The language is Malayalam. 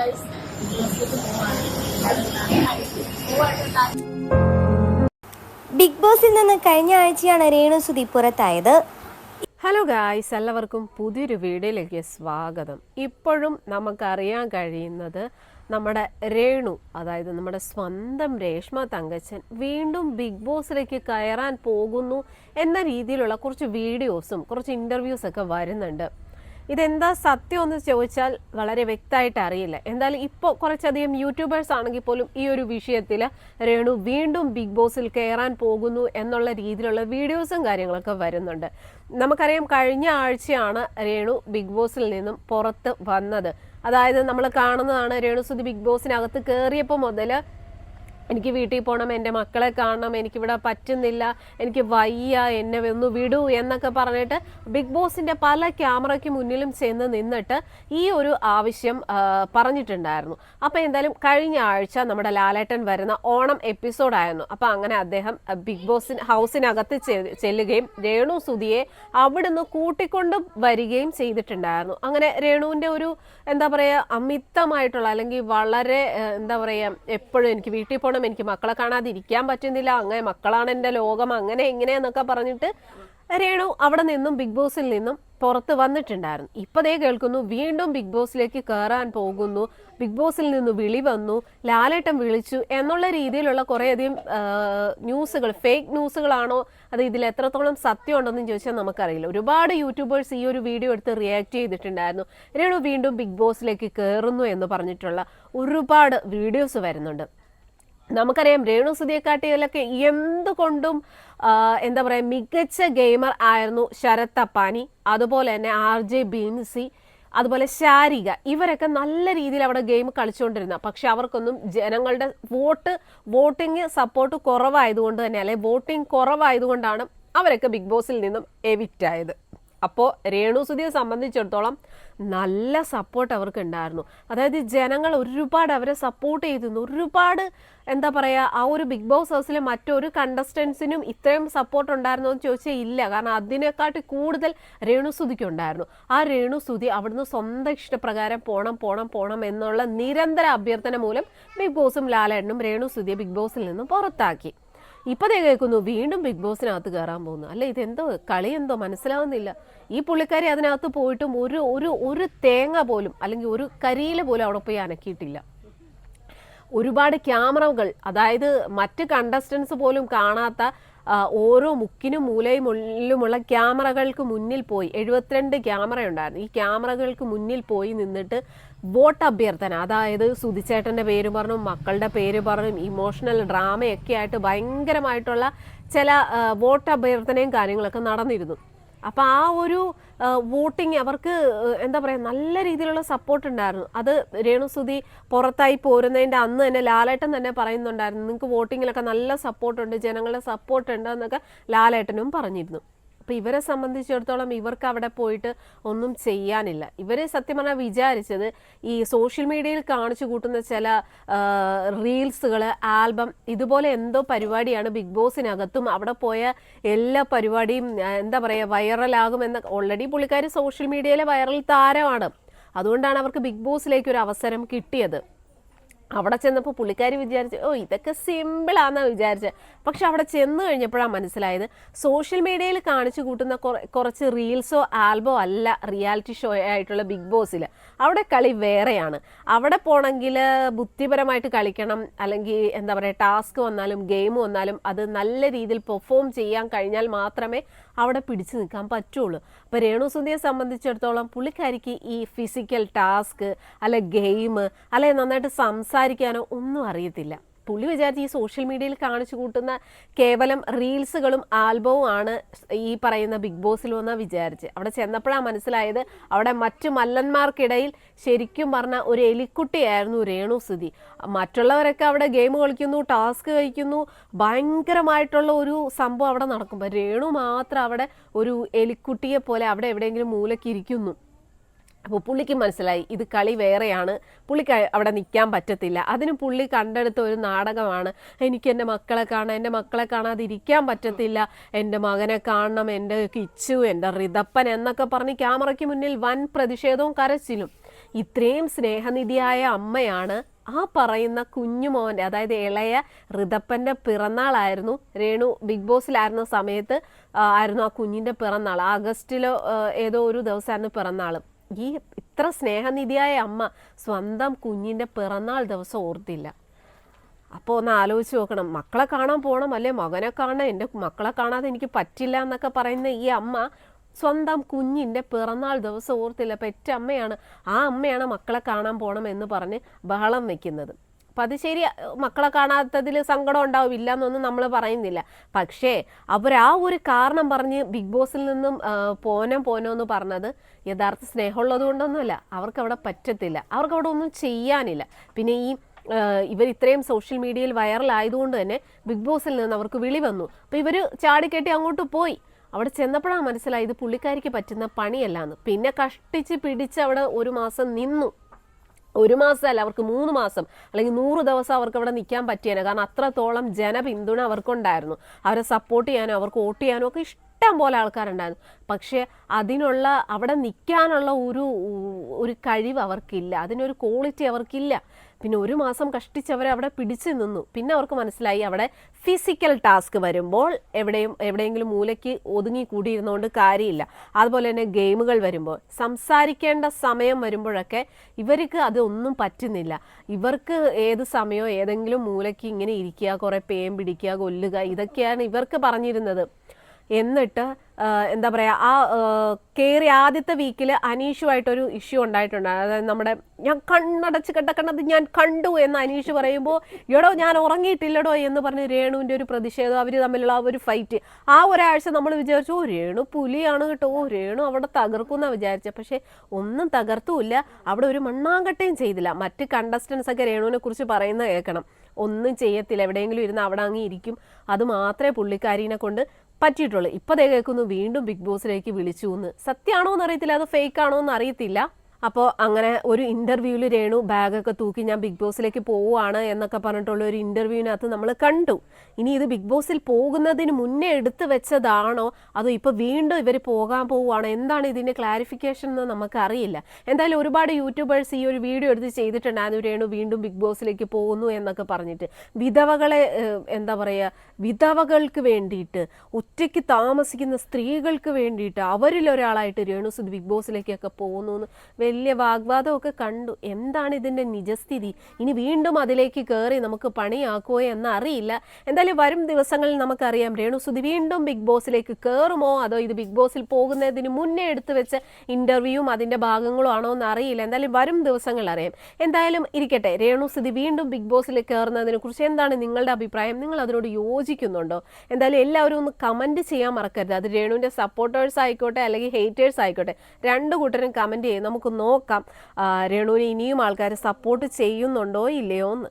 ഗൈസ് പോവാണ് ബിഗ് ബോസിൽ നിന്ന് കഴിഞ്ഞ ആഴ്ചയാണ് രേണു സുധി പുറത്തായത്. ഹലോ ഗായ്സ് എല്ലാവർക്കും പുതിയൊരു വീഡിയോയിലേക്ക് സ്വാഗതം. ഇപ്പോഴും നമുക്കറിയാൻ കഴിയുന്നത് നമ്മുടെ രേണു അതായത് നമ്മുടെ സ്വന്തം രേഷ്മ തങ്കച്ചൻ വീണ്ടും ബിഗ് ബോസിലേക്ക് കയറാൻ പോകുന്നു എന്ന രീതിയിലുള്ള കുറച്ച് വീഡിയോസും കുറച്ച് ഇന്റർവ്യൂസൊക്കെ വരുന്നുണ്ട്. ഇതെന്താ സത്യം എന്ന് ചോദിച്ചാൽ വളരെ വ്യക്തമായിട്ട് അറിയില്ല. എന്തായാലും ഇപ്പോൾ കുറച്ചധികം യൂട്യൂബേഴ്സ് ആണെങ്കിൽ പോലും ഈ ഒരു വിഷയത്തിൽ രേണു വീണ്ടും ബിഗ് ബോസിൽ കയറാൻ പോകുന്നു എന്നുള്ള രീതിയിലുള്ള വീഡിയോസും കാര്യങ്ങളൊക്കെ വരുന്നുണ്ട്. നമുക്കറിയാം കഴിഞ്ഞ ആഴ്ചയാണ് രേണു ബിഗ് ബോസിൽ നിന്നും പുറത്ത് വന്നത്. അതായത് നമ്മൾ കാണുന്നതാണ് രേണുസുതി ബിഗ് ബോസിനകത്ത് കയറിയപ്പോൾ മുതൽ എനിക്ക് വീട്ടിൽ പോകണം എന്റെ മക്കളെ കാണണം എനിക്കിവിടെ പറ്റുന്നില്ല എനിക്ക് വയ്യ എന്നെ ഒന്ന് വിടൂ എന്നൊക്കെ പറഞ്ഞിട്ട് ബിഗ് ബോസിന്റെ പല ക്യാമറയ്ക്ക് മുന്നിലും ചെന്ന് നിന്നിട്ട് ഈ ഒരു ആവശ്യം പറഞ്ഞിട്ടുണ്ടായിരുന്നു. അപ്പോൾ എന്തായാലും കഴിഞ്ഞ ആഴ്ച നമ്മുടെ ലാലേട്ടൻ വരുന്ന ഓണം എപ്പിസോഡായിരുന്നു അപ്പോൾ അങ്ങനെ അദ്ദേഹം ബിഗ് ബോസിന് ഹൗസിനകത്ത് ചെല്ലുകയും രേണു സുധിയെ അവിടുന്ന് കൂട്ടിക്കൊണ്ട് വരികയും ചെയ്തിട്ടുണ്ടായിരുന്നു. അങ്ങനെ രേണുവിന്റെ ഒരു എന്താ പറയുക അമിതമായിട്ടുള്ള അല്ലെങ്കിൽ വളരെ എന്താ പറയുക എപ്പോഴും എനിക്ക് വീട്ടിൽ പോകണം എനിക്ക് മക്കളെ കാണാതിരിക്കാൻ പറ്റുന്നില്ല അങ്ങനെ മക്കളാണ് എന്റെ ലോകം അങ്ങനെ എങ്ങനെയെന്നൊക്കെ പറഞ്ഞിട്ട് രേണു അവിടെ നിന്നും ബിഗ് ബോസിൽ നിന്നും പുറത്ത് വന്നിട്ടുണ്ടായിരുന്നു. ഇപ്പൊ ദേ കേൾക്കുന്നു വീണ്ടും ബിഗ് ബോസിലേക്ക് കയറാൻ പോകുന്നു ബിഗ് ബോസിൽ നിന്ന് വിളി വന്നു ലാലേട്ടൻ വിളിച്ചു എന്നുള്ള രീതിയിലുള്ള കുറേയധികം ന്യൂസുകൾ ഫേക്ക് ന്യൂസുകളാണോ അത് ഇതിൽ എത്രത്തോളം സത്യം ഉണ്ടെന്ന് ചോദിച്ചാൽ നമുക്കറിയില്ല. ഒരുപാട് യൂട്യൂബേഴ്സ് ഈ ഒരു വീഡിയോ എടുത്ത് റിയാക്ട് ചെയ്തിട്ടുണ്ടായിരുന്നു. രേണു വീണ്ടും ബിഗ് ബോസിലേക്ക് കയറുന്നു എന്ന് പറഞ്ഞിട്ടുള്ള ഒരുപാട് വീഡിയോസ് വരുന്നുണ്ട്. നമുക്കറിയാം രേണു സുധിയെക്കാട്ടിയിലൊക്കെ എന്തുകൊണ്ടും എന്താ പറയുക മികച്ച ഗെയിമർ ആയിരുന്നു ശരത് തപ്പാനി അതുപോലെ തന്നെ ആർ ജെ ബീൻസി അതുപോലെ ശാരിക. ഇവരൊക്കെ നല്ല രീതിയിൽ അവിടെ ഗെയിം കളിച്ചുകൊണ്ടിരുന്ന. പക്ഷെ അവർക്കൊന്നും ജനങ്ങളുടെ വോട്ട് വോട്ടിംഗ് സപ്പോർട്ട് കുറവായതുകൊണ്ട് തന്നെ അല്ലെ വോട്ടിംഗ് കുറവായതുകൊണ്ടാണ് അവരൊക്കെ ബിഗ് ബോസിൽ നിന്നും എവിക്റ്റ് ആയത് അപ്പോൾ രേണുസുതിയെ സംബന്ധിച്ചിടത്തോളം നല്ല സപ്പോർട്ട് അവർക്ക് ഉണ്ടായിരുന്നു അതായത് ജനങ്ങൾ ഒരുപാട് അവരെ സപ്പോർട്ട് ചെയ്തിരുന്നു ഒരുപാട് എന്താ പറയുക ആ ഒരു ബിഗ് ബോസ് ഹൗസിലെ മറ്റൊരു കണ്ടസ്റ്റൻസിനും ഇത്രയും സപ്പോർട്ട് ഉണ്ടായിരുന്നോ എന്ന് ചോദിച്ചാൽ ഇല്ല. കാരണം അതിനെക്കാട്ടി കൂടുതൽ രേണുസുതിക്ക് ഉണ്ടായിരുന്നു. ആ രേണുസുതി അവിടുന്ന് സ്വന്തം ഇഷ്ടപ്രകാരം പോണം പോണം പോണം എന്നുള്ള നിരന്തര അഭ്യർത്ഥന മൂലം ബിഗ് ബോസും ലാലേട്ടനും രേണുസുതിയെ ബിഗ് ബോസിൽ നിന്നും പുറത്താക്കി. ഇപ്പൊ ദേ കേൾക്കുന്നു വീണ്ടും ബിഗ് ബോസിനകത്ത് കയറാൻ പോകുന്നു. അല്ല ഇതെന്തോ കളിയെന്തോ മനസ്സിലാവുന്നില്ല. ഈ പുള്ളിക്കാരി അതിനകത്ത് പോയിട്ടും ഒരു ഒരു ഒരു തേങ്ങ പോലും അല്ലെങ്കിൽ ഒരു കരിയില പോലും അവിടെ പോയി അനക്കിയിട്ടില്ല. ഒരുപാട് ക്യാമറകൾ അതായത് മറ്റ് കണ്ടസ്റ്റൻസ് പോലും കാണാത്ത ഓരോ മുക്കിനും മൂലയും ക്യാമറകൾക്ക് മുന്നിൽ പോയി. എഴുപത്തിരണ്ട് ക്യാമറ ഉണ്ടായിരുന്നു ഈ ക്യാമറകൾക്ക് മുന്നിൽ പോയി നിന്നിട്ട് വോട്ട് അഭ്യർത്ഥന. അതായത് സുധിച്ചേട്ടന്റെ പേര് പറഞ്ഞു മക്കളുടെ പേര് പറഞ്ഞു ഇമോഷണൽ ഡ്രാമയൊക്കെ ആയിട്ട് ഭയങ്കരമായിട്ടുള്ള ചില വോട്ട് അഭ്യർത്ഥനയും കാര്യങ്ങളൊക്കെ നടന്നിരുന്നു. അപ്പോൾ ആ ഒരു വോട്ടിംഗ് അവർക്ക് എന്താ പറയുക നല്ല രീതിയിലുള്ള സപ്പോർട്ട് ഉണ്ടായിരുന്നു. അത് രേണുസുതി പുറത്തായി പോരുന്നതിന്റെ അന്ന് തന്നെ ലാലേട്ടൻ തന്നെ പറയുന്നുണ്ടായിരുന്നു നിങ്ങൾക്ക് വോട്ടിങ്ങിലൊക്കെ നല്ല സപ്പോർട്ടുണ്ട് ജനങ്ങളുടെ സപ്പോർട്ട് ഉണ്ട് എന്നൊക്കെ ലാലേട്ടനും പറഞ്ഞിരുന്നു. അപ്പോൾ ഇവരെ സംബന്ധിച്ചിടത്തോളം ഇവർക്ക് അവിടെ പോയിട്ട് ഒന്നും ചെയ്യാനില്ല. ഇവരെ സത്യം പറഞ്ഞാൽ വിചാരിച്ചത് ഈ സോഷ്യൽ മീഡിയയിൽ കാണിച്ചു കൂട്ടുന്ന ചില റീൽസുകൾ ആൽബം ഇതുപോലെ എന്തോ പരിപാടിയാണ് ബിഗ് ബോസിനകത്തും അവിടെ പോയ എല്ലാ പരിപാടിയും എന്താ പറയുക വൈറലാകുമെന്ന ഓൾറെഡി പുള്ളിക്കാർ സോഷ്യൽ മീഡിയയിലെ വൈറൽ താരമാണ്. അതുകൊണ്ടാണ് അവർക്ക് ബിഗ് ബോസിലേക്ക് ഒരു അവസരം കിട്ടിയത്. അവിടെ ചെന്നപ്പോൾ പുള്ളിക്കാരി വിചാരിച്ചു ഓ ഇതൊക്കെ സിമ്പിളാന്നാ വിചാരിച്ചത് പക്ഷെ അവിടെ ചെന്ന് കഴിഞ്ഞപ്പോഴാണ് മനസ്സിലായത് സോഷ്യൽ മീഡിയയിൽ കാണിച്ചു കൂട്ടുന്ന കുറച്ച് റീൽസോ ആൽബോ അല്ല റിയാലിറ്റി ഷോ ആയിട്ടുള്ള ബിഗ് ബോസിൽ അവിടെ കളി വേറെയാണ്. അവിടെ പോണെങ്കിൽ ബുദ്ധിപരമായിട്ട് കളിക്കണം അല്ലെങ്കിൽ എന്താ പറയുക ടാസ്ക് വന്നാലും ഗെയിം വന്നാലും അത് നല്ല രീതിയിൽ പെർഫോം ചെയ്യാൻ കഴിഞ്ഞാൽ മാത്രമേ അവിടെ പിടിച്ചു നിൽക്കാൻ പറ്റുള്ളൂ. അപ്പോൾ രേണുസുന്ദിയെ സംബന്ധിച്ചിടത്തോളം പുള്ളിക്കാരിക്ക് ഈ ഫിസിക്കൽ ടാസ്ക് അല്ലെ ഗെയിം അല്ലെ നന്നായിട്ട് സംസാരിക്കാനോ ഒന്നും അറിയത്തില്ല. പുള്ളി വിചാരിച്ച് ഈ സോഷ്യൽ മീഡിയയിൽ കാണിച്ചു കൂട്ടുന്ന കേവലം റീൽസുകളും ആൽബവും ആണ് ഈ പറയുന്ന ബിഗ് ബോസിൽ വന്ന വിചാരിച്ച്. അവിടെ ചെന്നപ്പോഴാണ് മനസ്സിലായത് അവിടെ മറ്റു മല്ലന്മാർക്കിടയിൽ ശരിക്കും പറഞ്ഞ ഒരു എലിക്കുട്ടിയായിരുന്നു രേണു സ്ഥിതി മറ്റുള്ളവരൊക്കെ അവിടെ ഗെയിം കളിക്കുന്നു ടാസ്ക് കഴിക്കുന്നു ഭയങ്കരമായിട്ടുള്ള ഒരു സംഭവം അവിടെ നടക്കുമ്പോൾ രേണു മാത്രം അവിടെ ഒരു എലിക്കുട്ടിയെ പോലെ അവിടെ എവിടെയെങ്കിലും മൂലയ്ക്ക് ഇരിക്കുന്നു അപ്പോൾ പുള്ളിക്ക് മനസ്സിലായി ഇത് കളി വേറെയാണ് പുള്ളിക്ക് അവിടെ നിൽക്കാൻ പറ്റത്തില്ല. അതിന് പുള്ളി കണ്ടെടുത്ത ഒരു നാടകമാണ് എനിക്ക് എന്റെ മക്കളെ കാണാൻ എന്റെ മക്കളെ കാണാതിരിക്കാൻ പറ്റത്തില്ല എന്റെ മകനെ കാണണം എന്റെ കിച്ചു എന്റെ റിതപ്പൻ എന്നൊക്കെ പറഞ്ഞ് ക്യാമറയ്ക്ക് മുന്നിൽ വൻ പ്രതിഷേധവും കരച്ചിലും. ഇത്രയും സ്നേഹനിധിയായ അമ്മയാണ് ആ പറയുന്ന കുഞ്ഞുമോന്റെ അതായത് ഇളയ ഋതപ്പന്റെ പിറന്നാളായിരുന്നു. രേണു ബിഗ് ബോസിലായിരുന്ന സമയത്ത് ആയിരുന്നു ആ കുഞ്ഞിന്റെ പിറന്നാൾ. ആഗസ്റ്റിലോ ഏതോ ഒരു ദിവസമായിരുന്നു പിറന്നാൾ. ഈ ഇത്ര സ്നേഹനിധിയായ അമ്മ സ്വന്തം കുഞ്ഞിന്റെ പിറന്നാൾ ദിവസം ഓർത്തില്ല. അപ്പോൾ ഒന്ന് ആലോചിച്ച് നോക്കണം. മക്കളെ കാണാൻ പോകണം അല്ലെ? മകനെ കാണാൻ എന്റെ മക്കളെ കാണാതെ എനിക്ക് പറ്റില്ല എന്നൊക്കെ പറയുന്ന ഈ അമ്മ സ്വന്തം കുഞ്ഞിന്റെ പിറന്നാൾ ദിവസം ഓർത്തില്ല. പെറ്റ അമ്മയാണ് ആ അമ്മയാണ് മക്കളെ കാണാൻ പോകണം എന്ന് പറഞ്ഞ് ബഹളം വെക്കുന്നത്. അപ്പം അത് ശരി മക്കളെ കാണാത്തതിൽ സങ്കടം ഉണ്ടാവും ഇല്ല എന്നൊന്നും നമ്മൾ പറയുന്നില്ല. പക്ഷേ അവർ ആ ഒരു കാരണം പറഞ്ഞ് ബിഗ് ബോസിൽ നിന്നും പോനോ പോനം എന്ന് പറഞ്ഞത് യഥാർത്ഥ സ്നേഹമുള്ളത് കൊണ്ടൊന്നുമല്ല. അവർക്ക് അവിടെ പറ്റത്തില്ല. അവർക്ക് അവിടെ ഒന്നും ചെയ്യാനില്ല. പിന്നെ ഈ ഇവർ ഇത്രയും സോഷ്യൽ മീഡിയയിൽ വൈറലായതുകൊണ്ട് തന്നെ ബിഗ് ബോസിൽ നിന്ന് അവർക്ക് വിളി വന്നു. അപ്പോൾ ഇവർ ചാടിക്കെട്ടി അങ്ങോട്ട് പോയി. അവിടെ ചെന്നപ്പോഴാണ് മനസ്സിലായത് പുള്ളിക്കാരിക്ക് പറ്റുന്ന പണിയല്ലാന്ന്. പിന്നെ കഷ്ടിച്ച് പിടിച്ച് അവിടെ ഒരു മാസം നിന്നു. ഒരു മാസമല്ല അവർക്ക് മൂന്ന് മാസം. അല്ലെങ്കിൽ നൂറ് ദിവസം അവർക്ക് അവിടെ നിൽക്കാൻ പറ്റിയേനെ. കാരണം അത്രത്തോളം ജനപിന്തുണ അവർക്കുണ്ടായിരുന്നു. അവരെ സപ്പോർട്ട് ചെയ്യാനോ അവർക്ക് വോട്ട് ചെയ്യാനോ ഒക്കെ ഇഷ്ടം പോലെ ആൾക്കാരുണ്ടായിരുന്നു. പക്ഷേ അതിനുള്ള അവിടെ നിൽക്കാനുള്ള ഒരു ഒരു കഴിവ് അവർക്കില്ല. അതിനൊരു ക്വാളിറ്റി അവർക്കില്ല. പിന്നെ ഒരു മാസം കഷ്ടിച്ച് അവരെ അവിടെ പിടിച്ചു നിന്നു. പിന്നെ അവർക്ക് മനസ്സിലായി അവിടെ ഫിസിക്കൽ ടാസ്ക് വരുമ്പോൾ എവിടെയും എവിടെയെങ്കിലും മൂലയ്ക്ക് ഒതുങ്ങി കൂടിയിരുന്നുകൊണ്ട് കാര്യമില്ല. അതുപോലെ തന്നെ ഗെയിമുകൾ വരുമ്പോൾ സംസാരിക്കേണ്ട സമയം വരുമ്പോഴൊക്കെ ഇവർക്ക് അതൊന്നും പറ്റുന്നില്ല. ഇവർക്ക് ഏത് സമയമോ ഏതെങ്കിലും മൂലയ്ക്ക് ഇങ്ങനെ ഇരിക്കുക കുറേ പേം പിടിക്കുക കൊല്ലുക ഇതൊക്കെയാണ് ഇവർക്ക് പറഞ്ഞിരുന്നത്. എന്നിട്ട് എന്താ പറയുക ആ കയറി ആദ്യത്തെ വീക്കിൽ അനീഷുമായിട്ടൊരു ഇഷ്യൂ ഉണ്ടായിട്ടുണ്ട്. അതായത് നമ്മുടെ ഞാൻ കണ്ണടച്ച് കിടക്കണത് ഞാൻ കണ്ടു എന്ന് അനീഷ് പറയുമ്പോൾ എടോ ഞാൻ ഉറങ്ങിയിട്ടില്ലടോ എന്ന് പറഞ്ഞ് രേണുവിന്റെ ഒരു പ്രതിഷേധം അവർ തമ്മിലുള്ള ആ ഒരു ഫൈറ്റ് ആ ഒരാഴ്ച നമ്മൾ വിചാരിച്ചു ഓ രേണു പുലിയാണ് കേട്ടോ ഓ രേണു അവിടെ തകർക്കുമെന്നാണ് വിചാരിച്ചത് പക്ഷേ ഒന്നും തകർത്തുമില്ല. അവിടെ ഒരു മണ്ണാങ്കട്ടയും ചെയ്തില്ല. മറ്റ് കണ്ടസ്റ്റൻസ് ഒക്കെ രേണുവിനെ കുറിച്ച് പറയുന്ന കേൾക്കണം. ഒന്നും ചെയ്യത്തില്ല. എവിടെയെങ്കിലും ഇരുന്ന് അവിടെ അങ്ങ് ഇരിക്കും. അത് മാത്രമേ പുള്ളിക്കാരീനെ കൊണ്ട് പറ്റിയിട്ടുള്ളൂ. ഇപ്പൊ ദേ കേൾക്കുന്നു വീണ്ടും ബിഗ് ബോസിലേക്ക് വിളിച്ചു എന്ന്. സത്യമാണോ എന്ന് അറിയത്തില്ല അത് ഫേക്ക് ആണോ എന്ന് അറിയത്തില്ല അപ്പോൾ അങ്ങനെ ഒരു ഇന്റർവ്യൂവിൽ രേണു ബാഗൊക്കെ തൂക്കി ഞാൻ ബിഗ് ബോസിലേക്ക് പോവുകയാണ് എന്നൊക്കെ പറഞ്ഞിട്ടുള്ള ഒരു ഇന്റർവ്യൂവിനകത്ത് നമ്മൾ കണ്ടു. ഇനി ഇത് ബിഗ് ബോസിൽ പോകുന്നതിന് മുന്നേ എടുത്തു വെച്ചതാണോ? അതോ ഇപ്പോൾ വീണ്ടും ഇവർ പോകാൻ പോവുകയാണോ? എന്താണ് ഇതിന്റെ ക്ലാരിഫിക്കേഷൻ എന്ന് നമുക്കറിയില്ല. എന്തായാലും ഒരുപാട് യൂട്യൂബേഴ്സ് ഈ ഒരു വീഡിയോ എടുത്ത് ചെയ്തിട്ടുണ്ടായിരുന്നു രേണു വീണ്ടും ബിഗ് ബോസിലേക്ക് പോകുന്നു എന്നൊക്കെ പറഞ്ഞിട്ട്. വിധവകളെ എന്താ പറയുക വിധവകൾക്ക് വേണ്ടിയിട്ട് ഒറ്റയ്ക്ക് താമസിക്കുന്ന സ്ത്രീകൾക്ക് വേണ്ടിയിട്ട് അവരിൽ ഒരാളായിട്ട് രേണുസുദ് ബിഗ് ബോസിലേക്കൊക്കെ പോകുന്നു എന്ന് വലിയ വാഗ്വാദമൊക്കെ കണ്ടു. എന്താണ് ഇതിന്റെ നിജസ്ഥിതി? ഇനി വീണ്ടും അതിലേക്ക് കയറി നമുക്ക് പണിയാക്കുമോ എന്ന് അറിയില്ല എന്തായാലും വരും ദിവസങ്ങളിൽ നമുക്കറിയാം. രേണുസുതി വീണ്ടും ബിഗ് ബോസിലേക്ക് കയറുമോ അതോ ഇത് ബിഗ് ബോസിൽ പോകുന്നതിന് മുന്നേ എടുത്തു വെച്ച ഇന്റർവ്യൂവും അതിന്റെ ഭാഗങ്ങളും ആണോ എന്ന് അറിയില്ല എന്തായാലും വരും ദിവസങ്ങളിൽ അറിയാം. എന്തായാലും ഇരിക്കട്ടെ. രേണുസുതി വീണ്ടും ബിഗ് ബോസിൽ കയറുന്നതിനെ കുറിച്ച് എന്താണ് നിങ്ങളുടെ അഭിപ്രായം? നിങ്ങൾ അതിനോട് യോജിക്കുന്നുണ്ടോ? എന്തായാലും എല്ലാവരും ഒന്ന് കമന്റ് ചെയ്യാൻ മറക്കരുത്. അത് രേണുവിന്റെ സപ്പോർട്ടേഴ്സ് ആയിക്കോട്ടെ അല്ലെങ്കിൽ ഹെയ്റ്റേഴ്സ് ആയിക്കോട്ടെ രണ്ട് കൂട്ടരും കമന്റ് ചെയ്യും. നമുക്ക് നോക്കാം. രേണുവിനെ ഇനിയും ആൾക്കാർ സപ്പോർട്ട് ചെയ്യുന്നുണ്ടോ ഇല്ലയോ എന്ന്